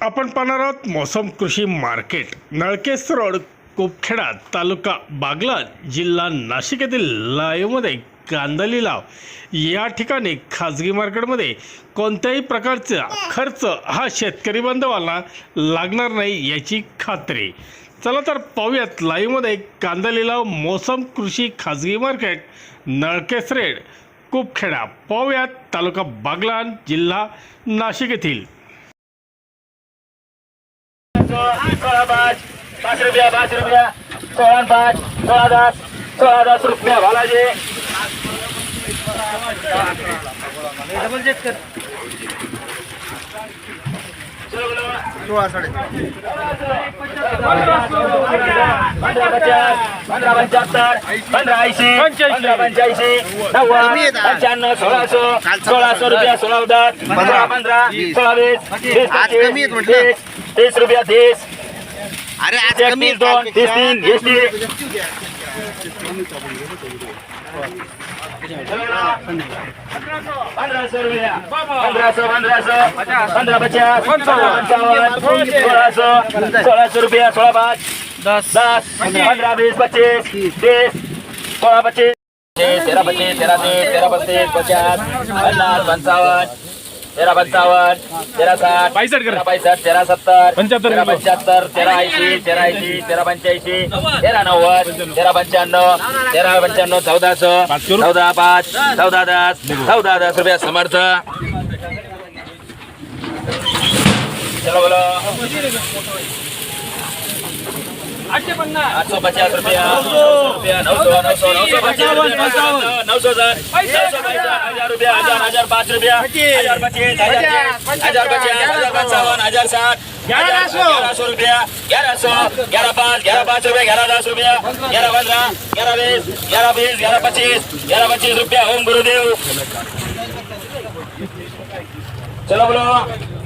आपण पाहणार आहोत मोसम कृषी मार्केट. नळकेस रोड कोपखेडा तालुका बागला जिल्हा नाशिक येथील लाईव्हमध्ये कांदा लाव. या ठिकाणी खाजगी मार्केटमध्ये कोणत्याही प्रकारचा खर्च हा शेतकरी बांधवांना लागणार नाही याची खात्री. चला तर पाहूयात लाईव्हमध्ये कांदा लिलाव मोसम कृषी खाजगी मार्केट नळकेस रेड कुपखेडा. पाहूयात तालुका बागलान जिल्हा नाशिक येथील. सोळा पाच पाच रुपया. पाच रुपया सोळा पाच सोळा दस सोळा दस रुपया भालाजी पंधरा पचास पंधरा. पंच्याहत्तर पंधरा ऐंशी पंधरा पंच्याऐंशी नव्वद पंच्याण्णव सोळाशे सोळाशे रुपया सोळा दस पंधरा पंधरा सोळा वीस तीस आज कमी आहेत म्हटलं. तीस तीस रुपया तीस। अरे आज एक कमी तीस दोन तीस तीन वीस तीस। पंधराशे रुपया। पंधराशे पंधराशे पंधरा पचास। पंचावन्न सोळाशे सोळाशे रुपया सोळा पाच। दस। दस। पंधरा वीस पच्चीस। तीस। सोळा पच्चीस। तेरा पच्चीस तेरा तीस तेरा पस्तीस पचास। पन्नास पंचावन्न तेरा पंचावन्न तेरा साठ तेरा पैसठ तेरा सत्तर तेरा पंच्याहत्तर तेरा ऐंशी तेरा ऐंशी तेरा पंच्याऐंशी तेरा नव्वद तेरा पंच्याण्णव तेरा पंच्याण्णव चौदाशे चौदा पाच चौदा दस चौदा दस रुपया समर्थ. चलो बोलो. सौ नौ सौ नौ सौ पचास रुपया नौ सौ सर हजार रुपया हजार हजार पाँच रुपया. हजार पच्चीस हजार हजार पचास हजार पंचावन हजार साठ ग्यारह रुपया ग्यारह सौ ग्यारह पाँच ग्यारह पाँच रुपया. ग्यारह दस रुपया ग्यारह पंद्रह ग्यारह बीस ग्यारह बीस ग्यारह पच्चीस ग्यारह पच्चीस रुपया. ओम गुरुदेव. चलो बोलो.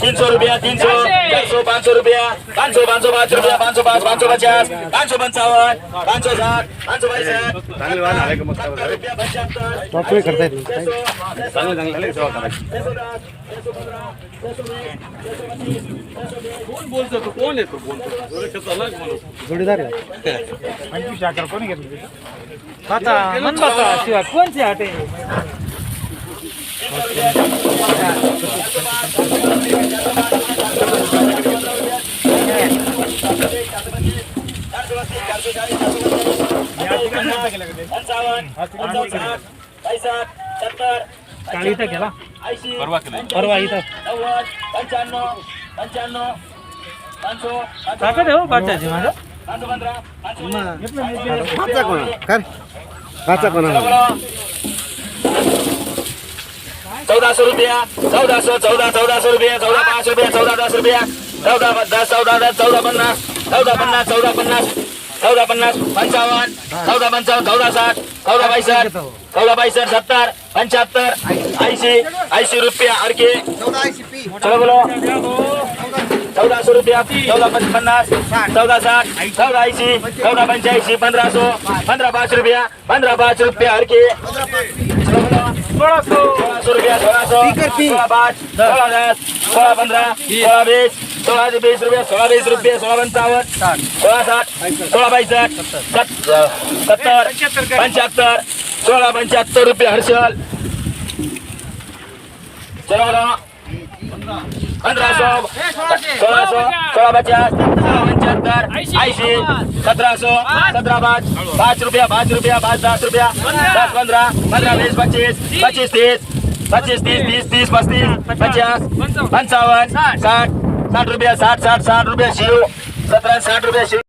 तीन सौ रुपया तीन सौ चार सौ पाँच सौ रुपया पाँच सौ पाँच सौ पाँच रुपया पाँच सौ पाँच पाँच सौ पचास पाँच सौ पंचावन पाँच सौ साठ पाँच सौ पैंसठ सत्तर रुपया पचहत्तर पंचावन्न पंचावन्न साठ पैसठ सत्तर ऐंशी परवा इथं नव्वद पंच्याण्णव पंच्याण्णव पाचशो पाचशो पंधरा खाचा कोणा कर खाचा कोणा चौदह सौ रुपया चौदह सौ चौदह चौदह सौ रुपया चौदह पाँच रुपया चौदह दस रुपया चौदह दस चौदह दस चौदह पन्नास चौदह पन्नास चौदह पन्नास चौदह पन्नास पंचावन चौदह पंचावन चौदह साठ चौदह पैंसठ चौदह पैंसठ सत्तर पंच्याहत्तर ऐंशी ऐंशी रुपया अरके चलो बोलो. चौदह सौ रुपया पच- पन्नास चौदह साठ चौदह ऐंशी चौदह पंच्याऐंशी पंधरा सौ पंधरा पाच रुपया पंधरा पाच रुपया अरके चलो बोलो. सोलह सौ रुपया सोलह सौ सोलह पाँच सोलह दस सोलह पंद्रह सोलह बीस सोलह से बीस रुपया सोलह बीस रुपया सोलह पंचावन सोलह साठ सोलह पैंसठ सत- सत्तर पंच्याहत्तर सोलह पंच्याहत्तर रुपये हर्षल चलो बोलो पंद्रह सौ सोलह सौ सोलह पचास सोलह पंच्याहत्तर ऐंशी सतरा सौ सतरा पाच पाच रुपया पाच रुपया पाच दस रुपया दस पंद्रह पंद्रह बीस पच्चीस पच्चीस तीस पच्चीस साठ साठ रुपया साठ साठ साठ रुपया शिव सतरा साठ रुपया शिव